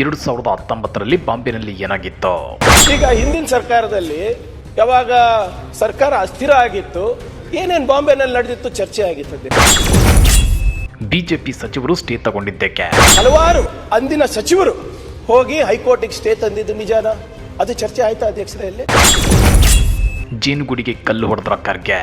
ಎರಡು ಸಾವಿರದ ಹತ್ತೊಂಬತ್ತರಲ್ಲಿ ಬಾಂಬೆನಲ್ಲಿ ಏನಾಗಿತ್ತು? ಈಗ ಹಿಂದಿನ ಸರ್ಕಾರದಲ್ಲಿ ಯಾವಾಗ ಸರ್ಕಾರ ಅಸ್ಥಿರ ಆಗಿತ್ತು ಏನೇನು ಬಾಂಬೆನಲ್ಲಿ ನಡೆದಿತ್ತು ಚರ್ಚೆ ಆಗಿತ್ತದೆ ಬಿಜೆಪಿ ಸಚಿವರು ಸ್ಟೇ ತಗೊಂಡಿದ್ದಕ್ಕೆ? ಹಲವಾರು ಅಂದಿನ ಸಚಿವರು ಹೋಗಿ ಹೈಕೋರ್ಟಿಗೆ ಸ್ಟೇ ತಂದಿದ್ದು ನಿಜಾನ? ಅದು ಚರ್ಚೆ ಆಯ್ತಾ ಅಧ್ಯಕ್ಷರಲ್ಲಿ ಜೇನುಗುಡಿಗೆ ಕಲ್ಲು ಹೊಡೆದ್ರ ಖರ್ಗೆ?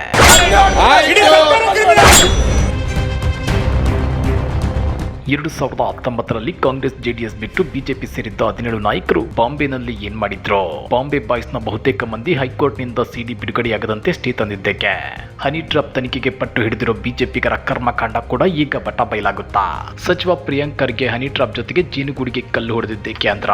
ಎರಡು ಸಾವಿರದ ಹತ್ತೊಂಬತ್ತರಲ್ಲಿ ಕಾಂಗ್ರೆಸ್ ಜೆಡಿಎಸ್ ಬಿಟ್ಟು ಬಿಜೆಪಿ ಸೇರಿದ್ದ ಹದಿನೇಳು ನಾಯಕರು ಬಾಂಬೆನಲ್ಲಿ ಏನ್ ಮಾಡಿದ್ರು? ಬಾಂಬೆ ಬಾಯ್ಸ್ನ ಬಹುತೇಕ ಮಂದಿ ಹೈಕೋರ್ಟ್ನಿಂದ ಸಿಡಿ ಬಿಡುಗಡೆಯಾಗದಂತೆ ಸ್ಟೇ ತಂದಿದ್ದಕ್ಕೆ. ಹನಿ ಡ್ರಾಪ್ ತನಿಖೆಗೆ ಪಟ್ಟು ಹಿಡಿದಿರೋ ಬಿಜೆಪಿಗರ ಕರ್ಮಕಾಂಡ ಕೂಡ ಈಗ ಬಟ ಬಯಲಾಗುತ್ತಾ? ಸಚಿವ ಪ್ರಿಯಾಂಕ್ ಖರ್ಗೆ ಹನಿ ಡ್ರಾಪ್ ಜೊತೆಗೆ ಜೇನುಗೂಡಿಗೆ ಕಲ್ಲು ಹೊಡೆದಿದ್ದಕ್ಕೆ ಅಂದ್ರ?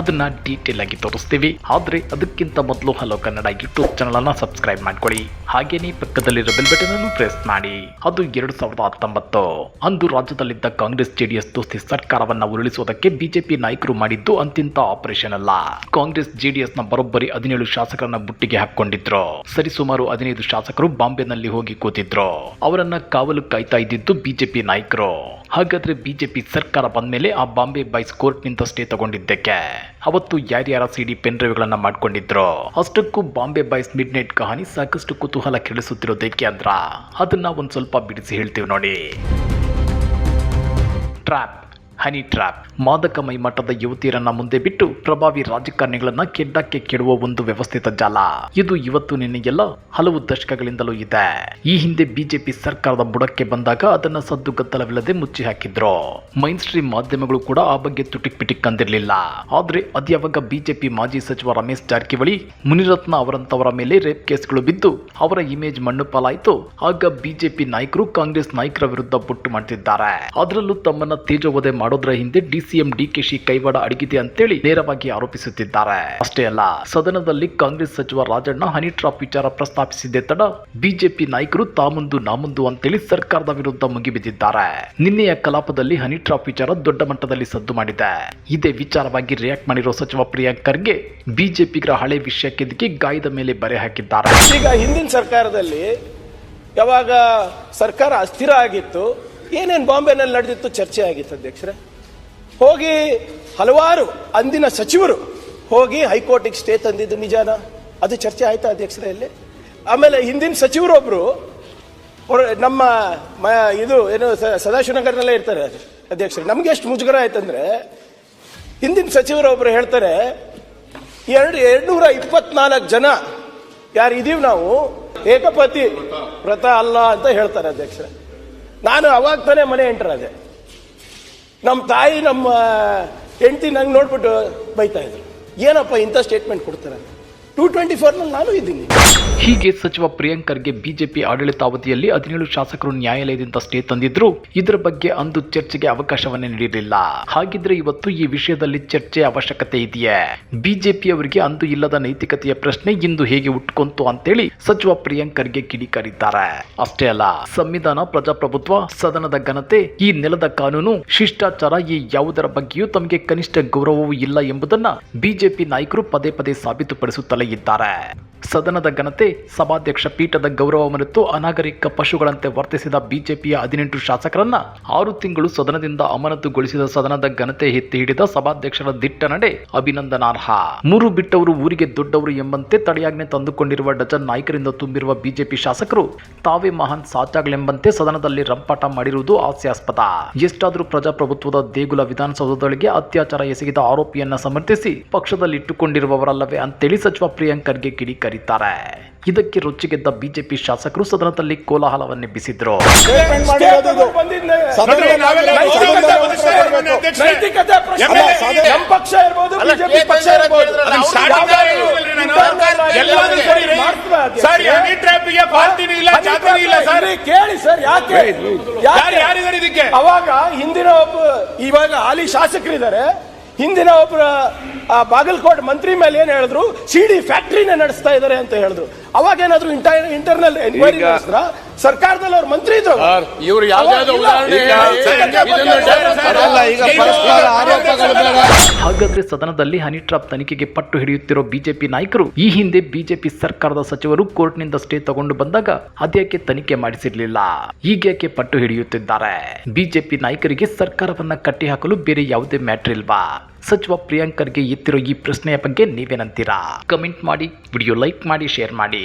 ಅದನ್ನ ಡೀಟೇಲ್ ಆಗಿ ತೋರಿಸ್ತೀವಿ. ಆದ್ರೆ ಅದಕ್ಕಿಂತ ಮೊದಲು ಹಲೋ ಕನ್ನಡ ಯೂಟ್ಯೂಬ್ ಚಾನಲ್ ಅನ್ನ ಸಬ್ಸ್ಕ್ರೈಬ್ ಮಾಡ್ಕೊಳ್ಳಿ. ಹಾಗೇನೇ ಪಕ್ಕದಲ್ಲಿರೋ ಬೆಲ್ ಬಟನ್ ಅನ್ನು ಪ್ರೆಸ್ ಮಾಡಿ. ಅದು ಎರಡು ಸಾವಿರದ ಹತ್ತೊಂಬತ್ತು. ಅಂದು ರಾಜ್ಯದಲ್ಲಿದ್ದ ಕಾಂಗ್ರೆಸ್ ಜೆಡಿಎಸ್ ದೋಸ್ತಿ ಸರ್ಕಾರವನ್ನ ಉರುಳಿಸುವುದಕ್ಕೆ ಬಿಜೆಪಿ ನಾಯಕರು ಮಾಡಿದ್ದು ಅಂತಿಂತ ಆಪರೇಷನ್ ಅಲ್ಲ. ಕಾಂಗ್ರೆಸ್ ಜೆಡಿಎಸ್ನ ಬರೋಬ್ಬರಿ ಹದಿನೇಳು ಶಾಸಕರನ್ನ ಬುಟ್ಟಿಗೆ ಹಾಕೊಂಡಿದ್ರು ಸರಿಸುಮಾರು ಹದಿನೈದು ಶಾಸಕರು ಬಾಂಬೆನಲ್ಲಿ ಹೋಗಿ ಕೂತಿದ್ರು. ಅವರನ್ನ ಕಾವಲು ಕಾಯ್ತಾ ಇದ್ದಿದ್ದು ಬಿಜೆಪಿ ನಾಯಕರು. ಹಾಗಾದ್ರೆ ಬಿಜೆಪಿ ಸರ್ಕಾರ ಬಂದ್ಮೇಲೆ ಆ ಬಾಂಬೆ ಬಾಯ್ಸ್ ಕೋರ್ಟ್ನಿಂದ ಸ್ಟೇ ತಗೊಂಡಿದ್ದಕ್ಕೆ? ಅವತ್ತು ಯಾರ್ಯಾರ ಸಿಡಿ ಪೆನ್ ಡ್ರೈವ್ಗಳನ್ನ ಮಾಡ್ಕೊಂಡಿದ್ರು? ಅಷ್ಟಕ್ಕೂ ಬಾಂಬೆ ಬಾಯ್ಸ್ ಮಿಡ್ ನೈಟ್ ಕಹಾನಿ ಸಾಕಷ್ಟು ಕುತೂಹಲ ಕೆಳಿಸುತ್ತಿರೋದಕ್ಕೆ ಅಂದ್ರ? ಅದನ್ನ ಒಂದ್ ಸ್ವಲ್ಪ ಬಿಡಿಸಿ ಹೇಳ್ತೀವಿ ನೋಡಿ. ಟ್ರ್ಯಾಪ್ ಹನಿ ಟ್ರ್ಯಾಪ್ ಮಾದಕ ಮೈಮಟ್ಟದ ಯುವತಿಯರನ್ನ ಮುಂದೆ ಬಿಟ್ಟು ಪ್ರಭಾವಿ ರಾಜಕಾರಣಿಗಳನ್ನ ಕೆಡ್ಡಕ್ಕೆ ಕೆಡುವ ಒಂದು ವ್ಯವಸ್ಥಿತ ಜಾಲ. ಇದು ಇವತ್ತು ನಿನಗೆಲ್ಲ ಹಲವು ದಶಕಗಳಿಂದಲೂ ಇದೆ. ಈ ಹಿಂದೆ ಬಿಜೆಪಿ ಸರ್ಕಾರದ ಬುಡಕ್ಕೆ ಬಂದಾಗ ಅದನ್ನ ಸದ್ದು ಗದ್ದಲವಿಲ್ಲದೆ ಮುಚ್ಚಿ ಹಾಕಿದ್ರು. ಮೈನ್ ಸ್ಟ್ರೀಮ್ ಮಾಧ್ಯಮಗಳು ಕೂಡ ಆ ಬಗ್ಗೆ ತುಟಿಕ್ ಪಿಟಿಕ್ ಅಂದಿರ್ಲಿಲ್ಲ ಆದ್ರೆ ಅದ್ಯಾವಾಗ ಬಿಜೆಪಿ ಮಾಜಿ ಸಚಿವ ರಮೇಶ್ ಜಾರಕಿಹೊಳಿ, ಮುನಿರತ್ನ ಅವರಂತವರ ಮೇಲೆ ರೇಪ್ ಕೇಸ್ಗಳು ಬಿದ್ದು ಅವರ ಇಮೇಜ್ ಮಣ್ಣು ಪಾಲಾಯಿತು. ಆಗ ಬಿಜೆಪಿ ನಾಯಕರು ಕಾಂಗ್ರೆಸ್ ನಾಯಕರ ವಿರುದ್ಧ ಬೊಟ್ಟು ಮಾಡ್ತಿದ್ದಾರೆ. ಅದರಲ್ಲೂ ತಮ್ಮನ್ನ ತೇಜೋವಧೆ ಮಾಡೋದ್ರ ಹಿಂದೆ ಡಿಸಿಎಂ ಡಿಕೆಶಿ ಕೈವಾಡ ಅಡಗಿದೆ ಅಂತೇಳಿ ನೇರವಾಗಿ ಆರೋಪಿಸುತ್ತಿದ್ದಾರೆ. ಅಷ್ಟೇ ಅಲ್ಲ, ಸದನದಲ್ಲಿ ಕಾಂಗ್ರೆಸ್ ಸಚಿವ ರಾಜಣ್ಣ ಹನಿ ಟ್ರಾಪ್ ವಿಚಾರ ಪ್ರಸ್ತಾಪಿಸಿದ್ದೆ ತಡ ಬಿಜೆಪಿ ನಾಯಕರು ತಾಮುಂದು ನಾಮುಂದು ಅಂತೇಳಿ ಸರ್ಕಾರದ ವಿರುದ್ಧ ಮುಗಿಬಿದ್ದಿದ್ದಾರೆ ನಿನ್ನೆಯ ಕಲಾಪದಲ್ಲಿ ಹನಿ ಟ್ರಾಪ್ ವಿಚಾರ ದೊಡ್ಡ ಮಟ್ಟದಲ್ಲಿ ಸದ್ದು ಮಾಡಿದೆ. ಇದೇ ವಿಚಾರವಾಗಿ ರಿಯಾಕ್ಟ್ ಮಾಡಿರೋ ಸಚಿವ ಪ್ರಿಯಾಂಕ್ ಖರ್ಗೆ ಬಿಜೆಪಿಗರ ಹಳೆ ವಿಷಯಕ್ಕೆದಕ್ಕೆ ಗಾಯದ ಮೇಲೆ ಬರೆ ಹಾಕಿದ್ದಾರೆ. ಈಗ ಹಿಂದಿನ ಸರ್ಕಾರದಲ್ಲಿ ಯಾವಾಗ ಸರ್ಕಾರ ಅಸ್ಥಿರ ಆಗಿತ್ತು ಏನೇನು ಬಾಂಬೆನಲ್ಲಿ ನಡೆದಿತ್ತು ಚರ್ಚೆ ಆಗಿತ್ತು ಅಧ್ಯಕ್ಷರೇ? ಹೋಗಿ ಹಲವಾರು ಅಂದಿನ ಸಚಿವರು ಹೋಗಿ ಹೈಕೋರ್ಟಿಗೆ ಸ್ಟೇ ತಂದಿದ್ದು ನಿಜಾನ? ಅದು ಚರ್ಚೆ ಆಯ್ತಾ ಅಧ್ಯಕ್ಷರೇ ಇಲ್ಲಿ? ಆಮೇಲೆ ಹಿಂದಿನ ಸಚಿವರೊಬ್ಬರು ನಮ್ಮ ಇದು ಏನು ಸದಾಶಿವನಗರನಲ್ಲೇ ಇರ್ತಾರೆ ಅಧ್ಯಕ್ಷರೇ. ನಮ್ಗೆ ಎಷ್ಟು ಮುಜುಗರ ಆಯ್ತಂದ್ರೆ ಹಿಂದಿನ ಸಚಿವರೊಬ್ಬರು ಹೇಳ್ತಾರೆ, ಎರಡು ಎರಡ್ನೂರ ಇಪ್ಪತ್ನಾಲ್ಕು ಜನ ಯಾರು ಇದೀವಿ ನಾವು? ಏಕಪತಿ ವ್ರತ ಅಲ್ಲ ಅಂತ ಹೇಳ್ತಾರೆ ಅಧ್ಯಕ್ಷ ನಾನು ಅವಾಗ ತಾನೇ ಮನೆ ಎಂಟರ್ ಅದೇ ನಮ್ಮ ತಾಯಿ, ನಮ್ಮ ಹೆಂಡತಿ ನಂಗೆ ನೋಡ್ಬಿಟ್ಟು ಬೈತಾ ಇದ್ರು. ಏನಪ್ಪ ಇಂಥ ಸ್ಟೇಟ್ಮೆಂಟ್ ಕೊಡ್ತಾರೆ? ಟೂ ಟ್ವೆಂಟಿ ಫೋರ್ನಲ್ಲಿ ನಾನು ಇದ್ದೀನಿ. ಹೀಗೆ ಸಚಿವ ಪ್ರಿಯಾಂಕರ್ಗೆ ಬಿಜೆಪಿ ಆಡಳಿತಾವಧಿಯಲ್ಲಿ ಹದಿನೇಳು ಶಾಸಕರು ನ್ಯಾಯಾಲಯದಿಂದ ಸ್ಟೇ ತಂದಿದ್ರು. ಇದರ ಬಗ್ಗೆ ಅಂದು ಚರ್ಚೆಗೆ ಅವಕಾಶವನ್ನೇ ನೀಡಿರಲಿಲ್ಲ. ಹಾಗಿದ್ರೆ ಇವತ್ತು ಈ ವಿಷಯದಲ್ಲಿ ಚರ್ಚೆ ಅವಶ್ಯಕತೆ ಇದೆಯೇ? ಬಿಜೆಪಿ ಅವರಿಗೆ ಅಂದು ಇಲ್ಲದ ನೈತಿಕತೆಯ ಪ್ರಶ್ನೆ ಇಂದು ಹೇಗೆ ಉಟ್ಕೊಂತು ಅಂತೇಳಿ ಸಚಿವ ಪ್ರಿಯಾಂಕರ್ಗೆ ಕಿಡಿಕಾರಿದ್ದಾರೆ ಅಷ್ಟೇ ಅಲ್ಲ, ಸಂವಿಧಾನ, ಪ್ರಜಾಪ್ರಭುತ್ವ, ಸದನದ ಘನತೆ, ಈ ನೆಲದ ಕಾನೂನು, ಶಿಷ್ಟಾಚಾರ ಈ ಯಾವುದರ ಬಗ್ಗೆಯೂ ತಮಗೆ ಕನಿಷ್ಠ ಗೌರವವೂ ಇಲ್ಲ ಎಂಬುದನ್ನ ಬಿಜೆಪಿ ನಾಯಕರು ಪದೇ ಪದೇ ಸಾಬೀತುಪಡಿಸುತ್ತಲೇ ಇದ್ದಾರೆ. ಸದನದ ಘನತೆ ಸಭಾಧ್ಯಕ್ಷ ಪೀಠದ ಗೌರವ ಮರೆತು ಅನಾಗರಿಕ ಪಶುಗಳಂತೆ ವರ್ತಿಸಿದ ಬಿಜೆಪಿಯ ಹದಿನೆಂಟು ಶಾಸಕರನ್ನ ಆರು ತಿಂಗಳು ಸದನದಿಂದ ಅಮಾನತುಗೊಳಿಸಿದ ಸದನದ ಘನತೆ ಎತ್ತಿ ಹಿಡಿದ ಸಭಾಧ್ಯಕ್ಷರ ದಿಟ್ಟ ನಡೆ ಅಭಿನಂದನಾರ್ಹ. ಮೂರು ಬಿಟ್ಟವರು ಊರಿಗೆ ದೊಡ್ಡವರು ಎಂಬಂತೆ ತಡೆಯಾಜ್ಞೆ ತಂದುಕೊಂಡಿರುವ ಡಜನ್ ನಾಯಕರಿಂದ ತುಂಬಿರುವ ಬಿಜೆಪಿ ಶಾಸಕರು ತಾವೇ ಮಹಾನ್ ಸಾಚಾಗಳೆಂಬಂತೆ ಸದನದಲ್ಲಿ ರಂಪಾಟ ಮಾಡಿರುವುದು ಹಾಸ್ಯಾಸ್ಪದ. ಎಷ್ಟಾದರೂ ಪ್ರಜಾಪ್ರಭುತ್ವದ ದೇಗುಲ ವಿಧಾನಸೌಧದೊಳಗೆ ಅತ್ಯಾಚಾರ ಎಸಗಿದ ಆರೋಪಿಯನ್ನ ಸಮರ್ಥಿಸಿ ಪಕ್ಷದಲ್ಲಿಟ್ಟುಕೊಂಡಿರುವವರಲ್ಲವೇ ಅಂತೇಳಿ ಸಚಿವ ಪ್ರಿಯಾಂಕರ್ಗೆ ಕಿಡಿ ಕಿಡಿಕಾರಿದ್ದಾರೆ. ಇದಕ್ಕೆ ರೊಚ್ಚಿಗೆದ್ದ ಬಿಜೆಪಿ ಶಾಸಕರು ಸದನದಲ್ಲಿ ಕೋಲಾಹಲವನ್ನೆಬ್ಬಿಸಿದ್ರು. ಕೇಳಿ ಸರ್ ಯಾಕೆ? ಯಾರಿದ್ದಾರೆ ಇದಕ್ಕೆ? ಅವಾಗ ಹಿಂದಿನ ಒಬ್ಬ ಇವಾಗ ಹಾಲಿ ಶಾಸಕರಿದ್ದಾರೆ. ಹಿಂದಿನ ಒಬ್ಬರ ಆ, ಬಾಗಲಕೋಟ್ ಮಂತ್ರಿ ಮೇಲೆ ಏನ್ ಹೇಳಿದ್ರು? ಸಿಡಿ ಫ್ಯಾಕ್ಟ್ರಿನ ನಡೆಸ್ತಾ ಇದ್ದಾರೆ ಅಂತ ಹೇಳಿದ್ರು. ಅವಾಗ ಏನಾದ್ರು ಇಂಟರ್ನಲ್ ಎನ್ಕ್ವೈರಿ ಸರ್ಕಾರದಲ್ಲಿ ಅವ್ರು ಮಂತ್ರಿ ಇದ್ರು. ಇವರು ಯಾವ್ದಾದ್ರು ಹಾಗಾದ್ರೆ ಸದನದಲ್ಲಿ ಹನಿ ಟ್ರಾಪ್ ತನಿಖೆಗೆ ಪಟ್ಟು ಹಿಡಿಯುತ್ತಿರೋ ಬಿಜೆಪಿ ನಾಯಕರು ಈ ಹಿಂದೆ ಬಿಜೆಪಿ ಸರ್ಕಾರದ ಸಚಿವರು ಕೋರ್ಟ್ನಿಂದ ಸ್ಟೇ ತಗೊಂಡು ಬಂದಾಗ ಅದ್ಯಾಕೆ ತನಿಖೆ ಮಾಡಿಸಿರ್ಲಿಲ್ಲ? ಈಗೇಕೆ ಪಟ್ಟು ಹಿಡಿಯುತ್ತಿದ್ದಾರೆ? ಬಿಜೆಪಿ ನಾಯಕರಿಗೆ ಸರ್ಕಾರವನ್ನ ಕಟ್ಟಿ ಹಾಕಲು ಬೇರೆ ಯಾವುದೇ ಮ್ಯಾಟ್ರ್ ಇಲ್ವಾ? ಸಚಿವ ಪ್ರಿಯಾಂಕರ್ಗೆ ಎತ್ತಿರೋ ಈ ಪ್ರಶ್ನೆಯ ಬಗ್ಗೆ ನೀವೇನಂತೀರಾ? ಕಮೆಂಟ್ ಮಾಡಿ ವಿಡಿಯೋ ಲೈಕ್ ಮಾಡಿ ಶೇರ್ ಮಾಡಿ.